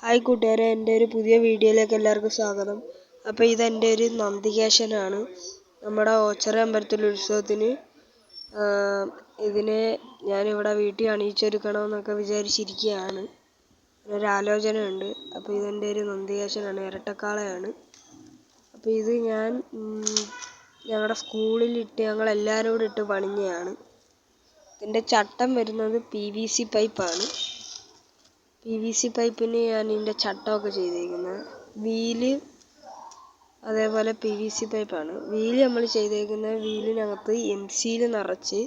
Hi കൂട്ടുകാരെ എന്റെ ഒരു പുതിയ വീഡിയോയിലേക്ക് എല്ലാവർക്കും സ്വാഗതം. അപ്പോൾ ഇതെന്റെ ഒരു നന്ദികേശനാണ് നമ്മുടെ ഓച്ചറ അമ്പലത്തിൽ ഉത്സവത്തിന് ഇതിനെ ഞാനിവിടെ വീട്ടിൽ അണിയിച്ചൊരുക്കണമെന്നൊക്കെ വിചാരിച്ചിരിക്കുകയാണ്. ഒരാലോചന ഉണ്ട് അപ്പോൾ ഇതെന്റെ ഒരു നന്ദികേശനാണ് ഇരട്ടക്കാളയാണ്. അപ്പോൾ ഇത് ഞാൻ ഞങ്ങളുടെ സ്കൂളിലിട്ട് ഞങ്ങൾ എല്ലാവരും കൂടെ ഇട്ട് പണിഞ്ഞതാണ്. ഇതിന്റെ ചട്ടം വരുന്നത് പി വി സി പൈപ്പാണ്. പി വി സി പൈപ്പിന് ഞാൻ ഇതിന്റെ ചട്ടമൊക്കെ ചെയ്തേക്കുന്നത്. വീൽ അതേപോലെ പി വി സി പൈപ്പാണ്. വീൽ നമ്മൾ ചെയ്തേക്കുന്നത് വീലിനകത്ത് എം സിയിൽ നിറച്ച്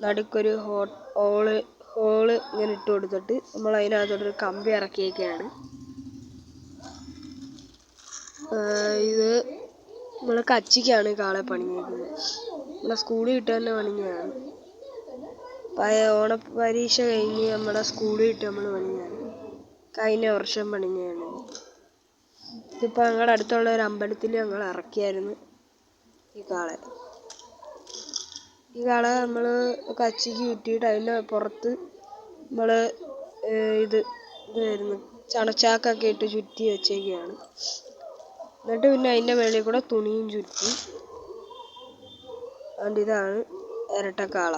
നടുക്കൊരു ഹോ ഹോൾ ഹോൾ ഇങ്ങനെ ഇട്ട് കൊടുത്തിട്ട് നമ്മൾ അതിനകത്തോട്ടൊരു കമ്പി ഇറക്കിയൊക്കെയാണ് ഇത് നമ്മൾ കച്ചിക്കാണ് കാളെ പണിഞ്ഞേക്കുന്നത് നമ്മളെ സ്കൂളിൽ ഇട്ട് തന്നെ പണിഞ്ഞതാണ്. ഓണ പരീക്ഷ കഴിഞ്ഞ് നമ്മുടെ സ്കൂളിൽ ഇട്ട് നമ്മൾ പണിഞ്ഞാണ് കഴിഞ്ഞ വർഷം പണിഞ്ഞതാണ് ഇതിപ്പോൾ ഞങ്ങളുടെ അടുത്തുള്ള ഒരു അമ്പലത്തിൽ ഞങ്ങൾ ഇറക്കിയായിരുന്നു ഈ കാളെ. ഈ കാള നമ്മൾ കച്ചിക്ക് ചുറ്റിയിട്ട് അതിന്റെ പുറത്ത് നമ്മൾ ഇത് ഇതായിരുന്നു. ചണച്ചാക്കൊക്കെ ഇട്ട് ചുറ്റി വെച്ചേക്കുകയാണ് എന്നിട്ട് പിന്നെ അതിന്റെ മേളിൽ കൂടെ തുണിയും ചുറ്റി. അതുകൊണ്ട് ഇതാണ് ഇരട്ടക്കാള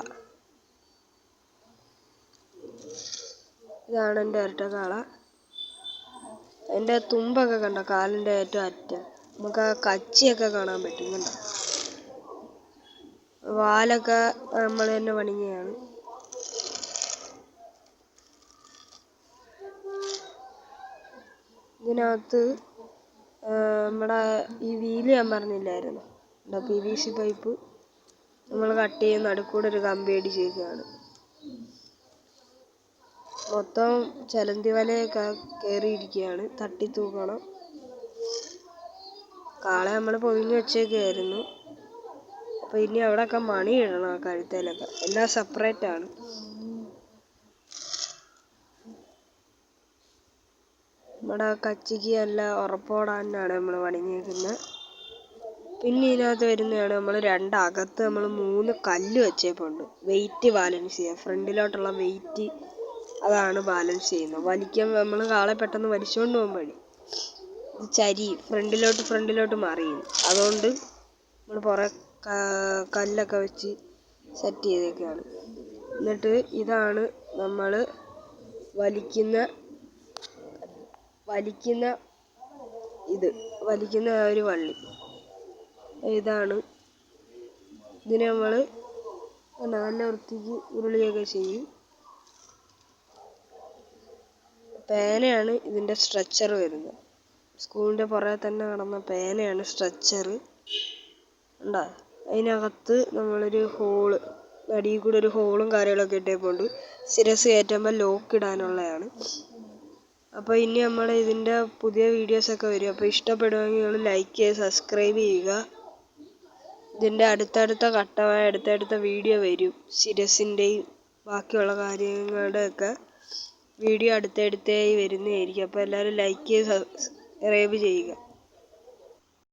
ഇതാണ് എന്റെ ഇരട്ട കാള. എന്റെ തുമ്പൊക്കെ കണ്ടോ? കാലിന്റെ ഏറ്റവും അറ്റം. നമുക്ക് ആ കച്ചിയൊക്കെ കാണാൻ പറ്റും കണ്ടോ? വാലൊക്കെ നമ്മൾ തന്നെ പണിഞ്ഞതാണ് ഇതിനകത്ത് നമ്മുടെ ഈ വീൽ ഞാൻ പറഞ്ഞില്ലായിരുന്നു? P V C pipe. നമ്മൾ കട്ട് ചെയ്യുന്ന നടുക്കൂടെ ഒരു കമ്പി അടിച്ചേക്കുകയാണ് മൊത്തം ചലന്തി വലയൊക്കെ കയറിയിരിക്കുകയാണ് തട്ടി തൂക്കണം. കാളെ നമ്മൾ പൊതിഞ്ഞ് വെച്ചേക്കായിരുന്നു അപ്പോൾ ഇനി അവിടെയൊക്കെ മണി ഇടണം ആ കഴുത്തേലൊക്കെ. എല്ലാം സെപ്പറേറ്റ് ആണ്. നമ്മുടെ കച്ചിക്ക് നല്ല ഉറപ്പോടാനാണ് നമ്മൾ പണിഞ്ഞേക്കുന്നത് പിന്നെ ഇതിനകത്ത് വരുന്നതാണ് നമ്മൾ രണ്ടകത്ത് നമ്മൾ മൂന്ന് കല്ല് വെച്ചേപ്പുണ്ട്. വെയിറ്റ് ബാലൻസ് ചെയ്യുക ഫ്രണ്ടിലോട്ടുള്ള വെയിറ്റ് അതാണ് ബാലൻസ് ചെയ്യുന്നത്. വലിക്കാൻ നമ്മൾ കാളെ പെട്ടെന്ന് വലിച്ചുകൊണ്ട് പോകുമ്പോഴേ ചരി ഫ്രണ്ടിലോട്ട് ഫ്രണ്ടിലോട്ട് മറിയും അതുകൊണ്ട് നമ്മൾ പുറ കല്ലൊക്കെ വെച്ച് സെറ്റ് ചെയ്തേക്കാണ്. എന്നിട്ട് ഇതാണ് നമ്മൾ വലിക്കുന്ന വലിക്കുന്ന ഇത്. വലിക്കുന്ന ആ ഒരു വള്ളി. ഇതാണ്. ഇതിനെ നമ്മൾ നല്ല വൃത്തിക്ക് ഉരുളിയൊക്കെ ചെയ്യും പേനയാണ് ഇതിന്റെ സ്ട്രെച്ചർ വരുന്നത്. സ്കൂളിന്റെ പുറകെ തന്നെ കിടന്ന പേനയാണ് സ്ട്രെച്ചർ ഉണ്ടോ അതിനകത്ത് നമ്മളൊരു ഹോൾ അടിയിൽ കൂടെ ഒരു ഹോളും കാര്യങ്ങളൊക്കെ ഇട്ടേപ്പോണ്ട്. സിരസ് കയറ്റുമ്പോൾ ലോക്ക് ഇടാനുള്ളതാണ്. അപ്പോൾ ഇനി നമ്മൾ ഇതിന്റെ പുതിയ വീഡിയോസൊക്കെ വരും. അപ്പോൾ ഇഷ്ടപ്പെടുമെങ്കിൽ നിങ്ങൾ ലൈക്ക് ചെയ്യുക സബ്സ്ക്രൈബ് ചെയ്യുക. ഇതിന്റെ അടുത്തടുത്ത ഘട്ടമായ അടുത്തടുത്ത വീഡിയോ വരും. സിരസിന്റെയും ബാക്കിയുള്ള കാര്യങ്ങളുടെയൊക്കെ. വീഡിയോ അടുത്തടുത്തായി വരുന്നതായിരിക്കും. അപ്പോൾ എല്ലാവരും ലൈക്ക് ചെയ്ത് സബ്സ്ക്രൈബ് ചെയ്യുക.